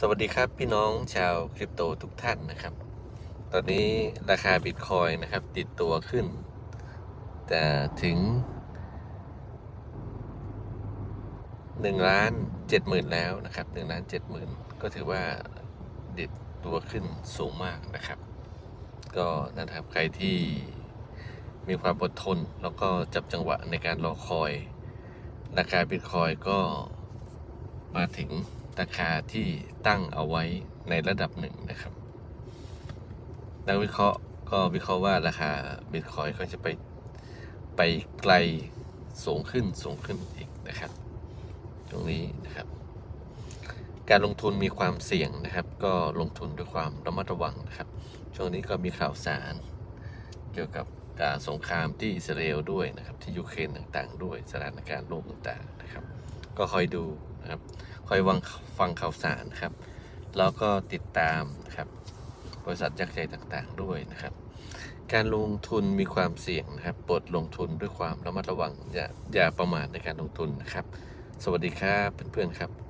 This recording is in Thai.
สวัสดีครับพี่น้องชาวคริปโตทุกท่านนะครับ ตอนนี้ราคาบิตคอยนะครับติดตัวขึ้น แต่ถึง1ล้าน7หมื่นแล้วนะครับ1ล้าน7หมื่นก็ถือว่าดิดตัวขึ้นสูงมากนะครับ ก็นะครับใครที่มีความอดทน แล้วก็จับจังหวะในการรอคอย ราคาบิตคอยก็มาถึง ราคาที่ตั้งเอาไว้ในระดับหนึ่งนะครับ นักวิเคราะห์ก็วิเคราะห์ว่าราคาบิตคอยก็จะไปไปไกลสูงขึ้นสูงขึ้นอีกนะครับ ตรงนี้นะครับ การลงทุนมีความเสี่ยงนะครับ ก็ลงทุนด้วยความระมัดระวังนะครับ ช่วงนี้ก็มีข่าวสาร เกี่ยวกับการสงครามที่อิสราเอลด้วยนะครับ ที่ยูเครนต่างๆ ด้วยสถานการณ์โลกต่างๆนะครับ ก็คอยดูนะครับ คอยวังฟังข่าวสารครับ แล้วก็ติดตามครับ บริษัทยักษ์ใหญ่ต่างๆ ด้วยนะครับ การลงทุนมีความเสี่ยงนะครับโปรดลงทุนด้วยความระมัดระวังอย่าอย่าประมาทในการลงทุนนะครับ สวัสดีครับเพื่อนๆครับ